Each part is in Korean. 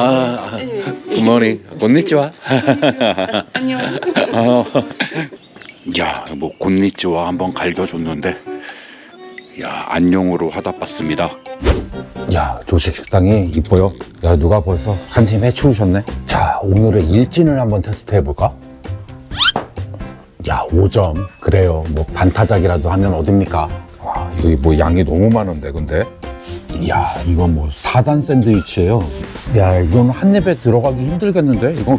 아, 아, 굿모닝. 곤니치와. 안녕. 어. 야, 뭐 곤니치와 한번 갈겨줬는데, 야, 안녕으로 하다 봤습니다. 야, 조식 식당이 이뻐요. 야, 누가 벌써 한 팀 해치우셨네. 자, 오늘의 일진을 한번 테스트 해볼까? 야, 5점. 그래요. 뭐 반타작이라도 하면 어딥니까? 와, 여기 뭐 양이 너무 많은데, 근데. 야, 이거 뭐 4단 샌드위치예요. 야, 이건 한 입에 들어가기 힘들겠는데? 이건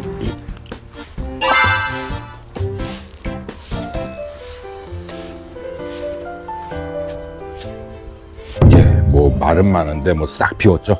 예, 뭐 말은 많은데 뭐 싹 비웠죠.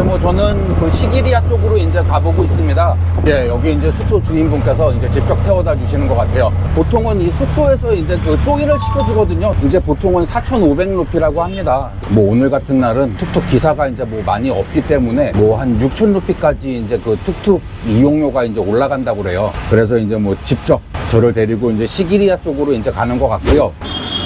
이제 뭐 저는 그 시기리아 쪽으로 이제 가보고 있습니다. 예, 여기 이제 숙소 주인분께서 이제 직접 태워다 주시는 것 같아요. 보통은 이 숙소에서 이제 그 조인을 시켜주거든요. 이제 보통은 4,500루피라고 합니다. 뭐 오늘 같은 날은 툭툭 기사가 이제 뭐 많이 없기 때문에 뭐 한 6,000루피까지 이제 그 툭툭 이용료가 이제 올라간다고 그래요. 그래서 이제 뭐 직접 저를 데리고 이제 시기리아 쪽으로 이제 가는 것 같고요.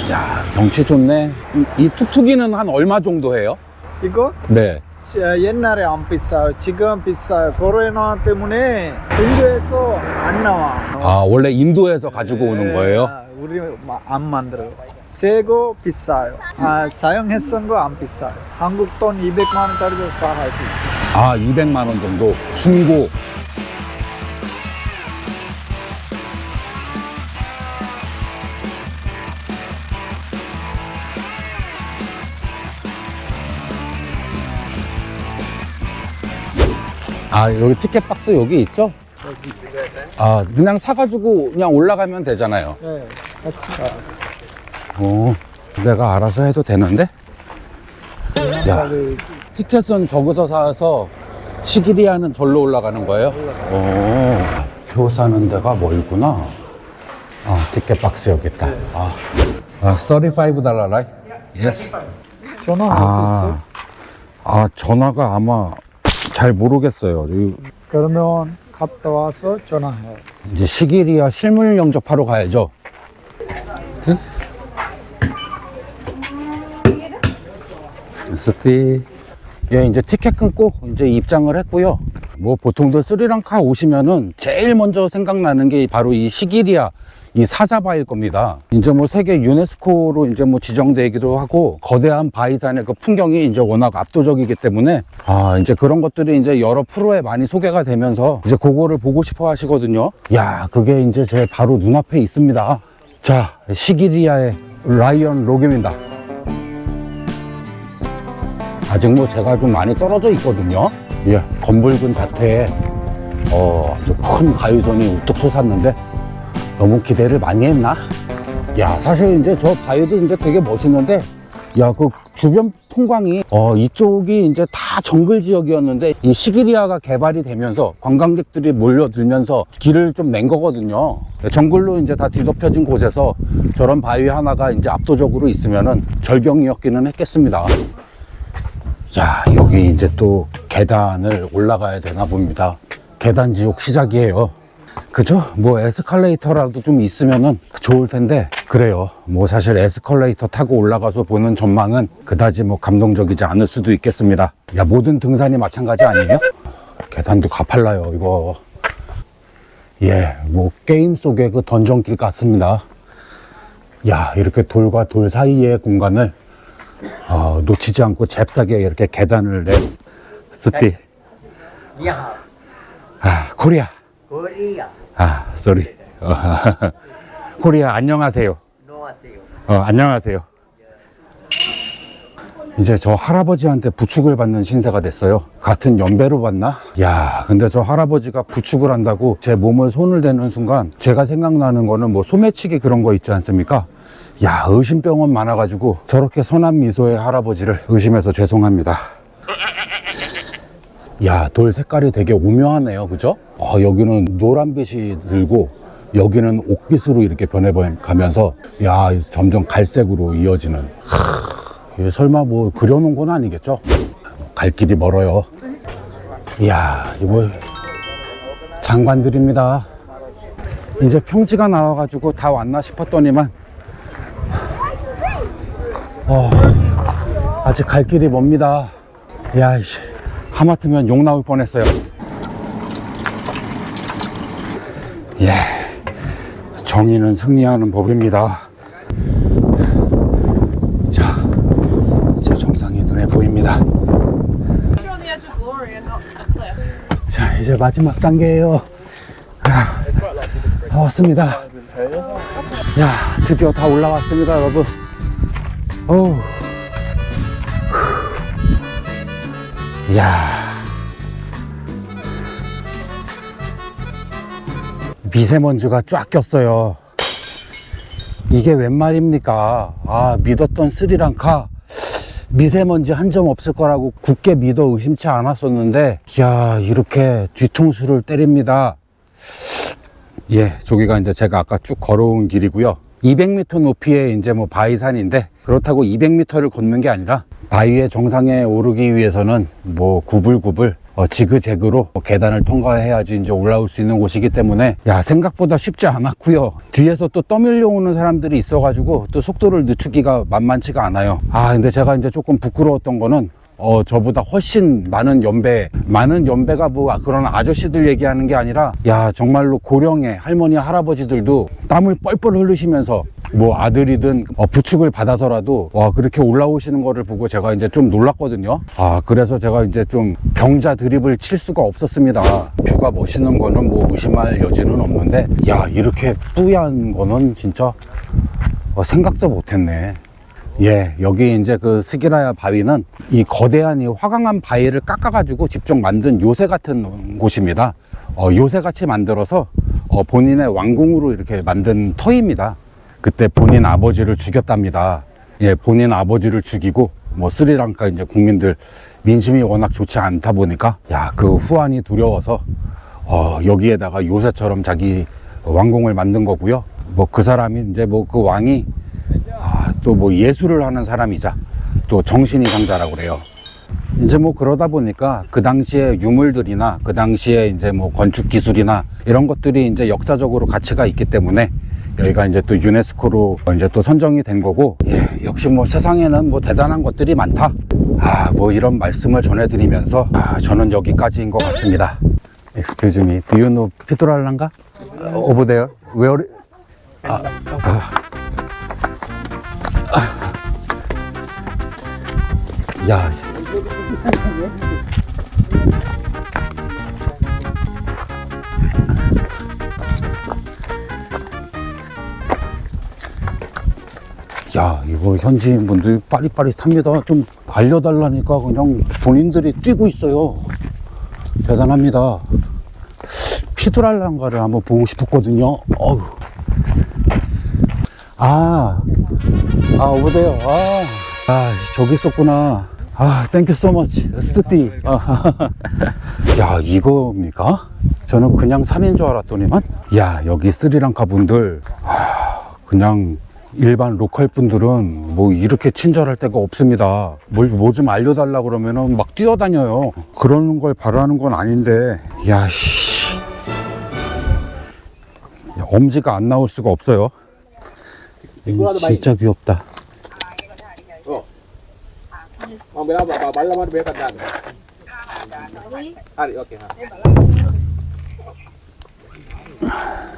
야, 경치 좋네. 이- 이 툭툭이는 한 얼마 정도 해요? 이거 네. 자, 옛날에 안 비싸요. 지금 비싸요. 코로나 때문에 인도에서 안 나와. 아, 원래 인도에서 가지고 오는 거예요? 아, 우리 마- 안 만들어요. 새거 비싸요. 아, 사용했던 거 안 비싸요. 한국 돈 200만 원짜리도 사할 수 있어요. 아, 200만 원 정도. 중고. 아, 여기 티켓 박스 여기 있죠? 아, 그냥 사가지고 그냥 올라가면 되잖아요. 네, 같이 가. 어, 내가 알아서 해도 되는데? 야. 티켓은 저기서 사서 시기리아는 절로 올라가는 거예요? 오, 표 사는 데가 멀구나. 아, 티켓 박스 여기 있다. 아, 아 35달러, right? Yes. 전화 아, 어딨어? 아, 전화가 아마 잘 모르겠어요. 이- 그러면 갔다 와서 전화해. 이제 시기리아 실물 영접하러 가야죠. 스티. 예, 이제 티켓 끊고 이제 입장을 했고요. 뭐 보통들 스리랑카 오시면은 제일 먼저 생각나는 게 바로 이 시기리아 이 사자바일 겁니다. 이제 뭐 세계 유네스코로 이제 뭐 지정되기도 하고 거대한 바이산의 그 풍경이 이제 워낙 압도적이기 때문에 아 이제 그런 것들이 이제 여러 프로에 많이 소개가 되면서 이제 그거를 보고 싶어 하시거든요. 야 그게 이제 제 바로 눈앞에 있습니다. 자 시기리아의 라이언 록입니다. 아직 뭐 제가 좀 많이 떨어져 있거든요. 예, 검붉은 자태에 어, 아주 큰 바위선이 우뚝 솟았는데 너무 기대를 많이 했나? 야, 사실 이제 저 바위도 이제 되게 멋있는데 야, 그 주변 풍광이 어, 이쪽이 이제 다 정글 지역이었는데 이 시기리아가 개발이 되면서 관광객들이 몰려들면서 길을 좀 낸 거거든요. 정글로 이제 다 뒤덮여진 곳에서 저런 바위 하나가 이제 압도적으로 있으면은 절경이었기는 했겠습니다. 야, 여기 이제 또 계단을 올라가야 되나 봅니다. 계단 지옥 시작이에요. 그죠? 뭐 에스컬레이터라도 좀 있으면은 좋을 텐데 그래요. 뭐 사실 에스컬레이터 타고 올라가서 보는 전망은 그다지 뭐 감동적이지 않을 수도 있겠습니다. 야, 모든 등산이 마찬가지 아니에요? 계단도 가팔라요, 이거. 예, 뭐 게임 속의 그 던전길 같습니다. 야, 이렇게 돌과 돌 사이의 공간을 어, 놓치지 않고 잽싸게 이렇게 계단을 낸 스티. 아, 코리아. 코리아 아, 쏘리. 어, 코리아 안녕하세요. 안녕하세요. 어, 안녕하세요. 이제 저 할아버지한테 부축을 받는 신세가 됐어요. 같은 연배로 받나? 야, 근데 저 할아버지가 부축을 한다고 제 몸을 손을 대는 순간 제가 생각나는 거는 뭐 소매치기 그런 거 있지 않습니까? 야, 의심병원 많아가지고 저렇게 선한 미소의 할아버지를 의심해서 죄송합니다. 야, 돌 색깔이 되게 오묘하네요. 그죠? 아, 여기는 노란빛이 들고 여기는 옥빛으로 이렇게 변해가면서 야, 점점 갈색으로 이어지는 하, 설마 뭐 그려놓은 건 아니겠죠? 갈 길이 멀어요. 이야, 이거 장관들입니다. 이제 평지가 나와가지고 다 왔나 싶었더니만 어, 아직 갈 길이 멉니다. 야, 이씨. 하마터면 욕 나올 뻔했어요. 예. 정의는 승리하는 법입니다. 자, 이제 정상이 눈에 보입니다. 자, 이제 마지막 단계예요. 아, 다 왔습니다. 야, 드디어 다 올라왔습니다, 여러분. 어 우. 후. 야. 미세먼지가 쫙 꼈어요. 이게 웬 말입니까? 아, 믿었던 스리랑카. 미세먼지 한 점 없을 거라고 굳게 믿어 의심치 않았었는데, 야 이렇게 뒤통수를 때립니다. 예, 저기가 이제 제가 아까 쭉 걸어온 길이고요. 200m 높이의 이제 뭐 바위산인데, 그렇다고 200m를 걷는 게 아니라, 바위의 정상에 오르기 위해서는 뭐 구불구불, 어, 지그재그로 뭐 계단을 통과해야지 이제 올라올 수 있는 곳이기 때문에 야 생각보다 쉽지 않았고요. 뒤에서 또 떠밀려 오는 사람들이 있어가지고 또 속도를 늦추기가 만만치가 않아요. 아 근데 제가 이제 조금 부끄러웠던 거는 어 저보다 훨씬 많은 연배 많은 연배가 뭐 그런 아저씨들 얘기하는 게 아니라 야 정말로 고령의 할머니 할아버지들도 땀을 뻘뻘 흘리시면서 뭐 아들이든 어, 부축을 받아서라도 와 그렇게 올라오시는 거를 보고 제가 이제 좀 놀랐거든요. 아 그래서 제가 이제 좀 병자 드립을 칠 수가 없었습니다. 뷰가 멋있는 거는 뭐 의심할 여지는 없는데 야 이렇게 뿌연 거는 진짜 어, 생각도 못 했네 예, 여기 이제 그 스기라야 바위는 이 거대한 이 화강암 바위를 깎아가지고 직접 만든 요새 같은 곳입니다. 어, 요새 같이 만들어서 어, 본인의 왕궁으로 이렇게 만든 터입니다. 그때 본인 아버지를 죽였답니다. 예, 본인 아버지를 죽이고 뭐 스리랑카 이제 국민들 민심이 워낙 좋지 않다 보니까 야, 그 후환이 두려워서 어, 여기에다가 요새처럼 자기 왕궁을 만든 거고요. 뭐 그 사람이 이제 뭐 그 왕이 아, 또 뭐 예술을 하는 사람이자 또 정신이 상자라고 그래요. 이제 뭐 그러다 보니까 그 당시에 유물들이나 그 당시에 이제 뭐 건축 기술이나 이런 것들이 이제 역사적으로 가치가 있기 때문에 여기가 이제 또 유네스코로 이제 또 선정이 된 거고 예, 역시 뭐 세상에는 뭐 대단한 것들이 많다. 아, 뭐 이런 말씀을 전해드리면서 아, 저는 여기까지인 것 같습니다. Excuse me, do you know 피토랄란가? Over there? Where? 야. 야, 이거 현지인 분들 빠릿빠릿합니다. 좀 알려달라니까 그냥 본인들이 뛰고 있어요. 대단합니다. 피드랄란가를 한번 보고 싶었거든요. 어우. 아, 아, 오대요. 아, 아, 저기 있었구나. 아, 땡큐 so much. 스투띠. 아, 야, 이겁니까? 저는 그냥 산인 줄 알았더니만. 야, 여기 스리랑카 분들. 아, 그냥 일반 로컬 분들은 뭐 이렇게 친절할 데가 없습니다. 뭘, 뭐 좀 알려달라 그러면은 막 뛰어다녀요. 그러는 걸 바라는 건 아닌데. 야, 씨. 야, 엄지가 안 나올 수가 없어요. 음, 진짜 귀엽다. Okey ha.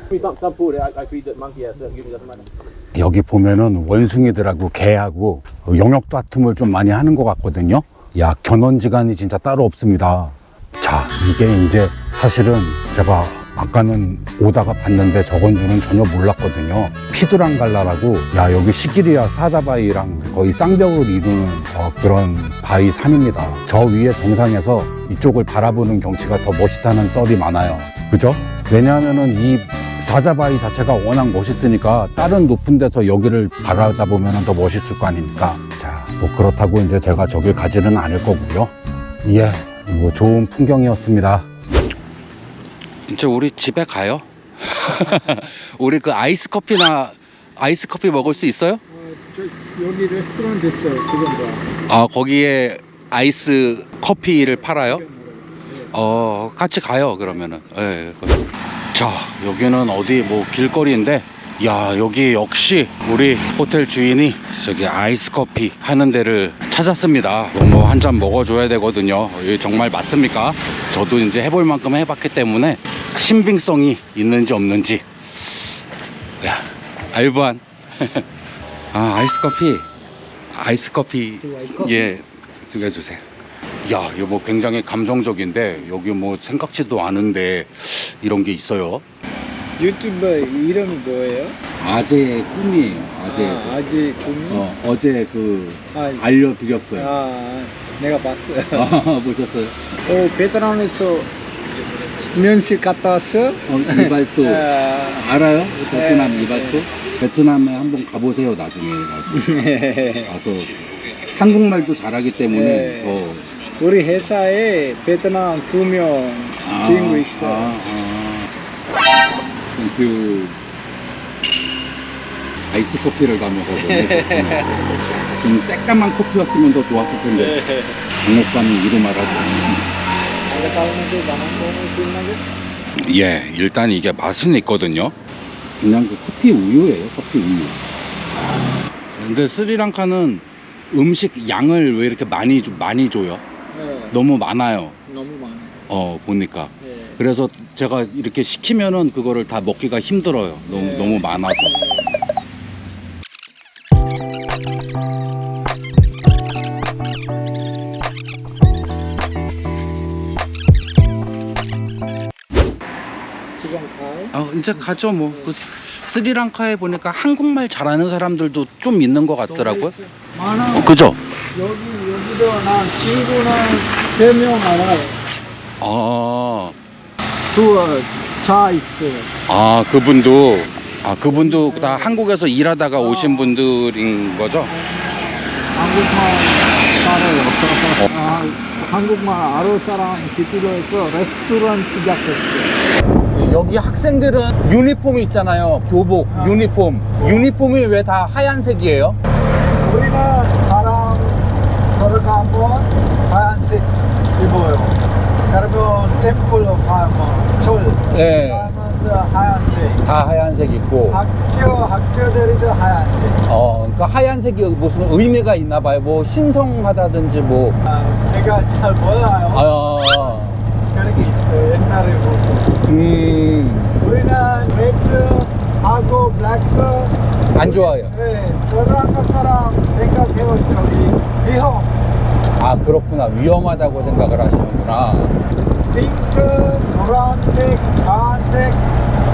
We got some food. I, I feed the monkey as well. Give me that money. 여기 보면은 원숭이들하고 개하고 영역 다툼을 좀 많이 하는 것 같거든요. 야, 견원지간이 진짜 따로 없습니다. 자, 이게 이제 사실은 제가 아까는 오다가 봤는데 저건 줄은 전혀 몰랐거든요. 피두랑 갈라라고 야 여기 시기리아 사자바위랑 거의 쌍벽을 이루는 어, 그런 바위 산입니다. 저 위에 정상에서 이쪽을 바라보는 경치가 더 멋있다는 썰이 많아요. 그죠? 왜냐하면은 이 사자바위 자체가 워낙 멋있으니까 다른 높은 데서 여기를 바라다 보면 더 멋있을 거 아닙니까? 자, 뭐 그렇다고 이제 제가 저길 가지는 않을 거고요. 예, 뭐 좋은 풍경이었습니다. 이제 우리 집에 가요. 우리 그 아이스 커피나 아이스 커피 먹을 수 있어요? 어, 저 여기 레스토랑 있어요. 그건가? 아 거기에 아이스 커피를 팔아요? 어 같이 가요 그러면은. 예. 자 여기는 어디 뭐 길거리인데 야 여기 역시 우리 호텔 주인이 저기 아이스 커피 하는 데를 찾았습니다. 너무 한잔 먹어줘야 되거든요. 이게 정말 맞습니까? 저도 이제 해볼 만큼 해봤기 때문에 신빙성이 있는지 없는지. 야 알부한. 아 아이스 커피. 아이스 커피. 예두 개 주세요. 야 이거 뭐 굉장히 감성적인데 여기 뭐 생각지도 않은데 이런 게 있어요 유튜버 이름이 뭐예요? 아재 꿈이에요. 아재. 아, 아재 꿈이? 어, 어제 그 아, 알려드렸어요. 아, 내가 봤어요. 아, 보셨어요? 어, 베트남에서 면식 갔다 왔어? 어, 이발소 아, 알아요? 베트남 네. 이발소? 베트남에 한번 가보세요 나중에 네. 가서 한국말도 잘하기 때문에 네. 더 우리 회사에 베트남 두 명 친구 있어. 아, 아. 그 아이스 커피를 다 먹었는데 좀 새까만 커피였으면 더 좋았을 텐데 네. 장목감이 이루 말할 수 없습니다. 예, 일단 이게 맛은 있거든요. 그냥 그 커피 우유예요, 커피 우유. 근데 스리랑카는 음식 양을 왜 이렇게 많이 줘, 많이 줘요? 네, 너무 많아요. 너무 많아. 어, 보니까. 네. 그래서 제가 이렇게 시키면은 그거를 다 먹기가 힘들어요. 너무 네. 너무 많아서. 가요? 아, 이제 가죠 뭐. 그 스리랑카에 보니까 한국말 잘하는 사람들도 좀 있는 것 같더라고요. 많아. 어, 그죠? 여기 여기도 나 친구는 세 명 알아요. 아, 두차 있어요. 아 그분도 아 그분도 다 한국에서 일하다가 오신 분들인 거죠? 한국말 알아요. 아, 한국말 아는 사람 시티로에서 레스토랑 시작했어요. 여기 학생들은 유니폼이 있잖아요. 교복, 아. 유니폼. 유니폼이 왜 다 하얀색이에요? 우리가 사람 들어가면 하얀색 입어요. 그러면 템플 철 네. 가면 하얀색. 다 하얀색 있고. 학교 학교들도 하얀색. 어, 그러니까 하얀색이 무슨 의미가 있나 봐요. 뭐 신성하다든지 뭐. 아, 제가 잘 몰라요. 아, 그런 게 있어요. 옛날에 보고. 음, 우리는 레드하고 블랙 안 좋아요. 네, 스리랑카 사람 생각해요. 저기 위험. 아, 그렇구나. 위험하다고 생각을 하시는구나. 핑크, 노란색, 파란색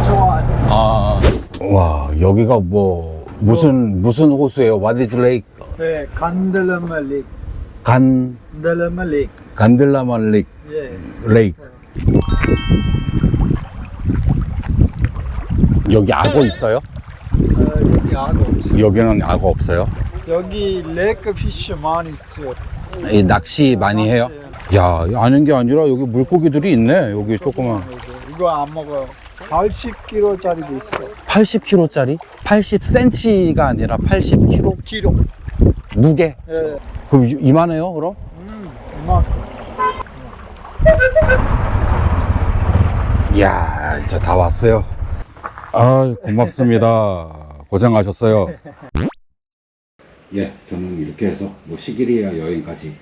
좋아해요. 아, 와, 여기가 뭐, 무슨, 무슨 호수예요? What is lake? 네, 간들레말릭. 간, 간들레말릭. 간들라만 레이크. 예. 레이크. 여기 악어 있어요? 어, 여기 악어 없어요. 여기는 악어 없어요. 여기 레이크 피쉬 많이 있어요. 이 낚시 많이 해요? 야, 아는 게 아니라 여기 물고기들이 있네. 여기 조그만. 이거 안 먹어요. 80kg짜리도 있어. 80kg짜리? 80cm가 아니라 80kg? 키로. 무게? 예. 그럼 이- 이만해요, 그럼? 음, 이만큼. 이야, 이제 다 왔어요. 아, 고맙습니다. 고생하셨어요. 예, 저는 이렇게 해서 뭐 시기리아 여행까지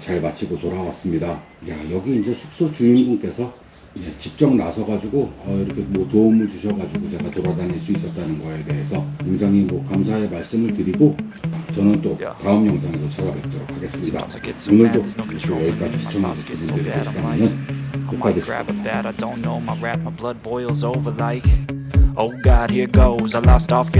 잘 마치고 돌아왔습니다. 야, 여기 이제 숙소 주인분께서 예, 직접 나서가지고 어, 이렇게 뭐 도움을 주셔가지고 제가 돌아다닐 수 있었다는 거에 대해서 굉장히 뭐 감사의 말씀을 드리고 저는 또 다음 영상에서 찾아뵙도록 하겠습니다. 오늘도. 여기까지 시청해주신 like, 계시다면 I don't know. My wrath, my blood boils over like, oh God, here goes. I lost all feeling.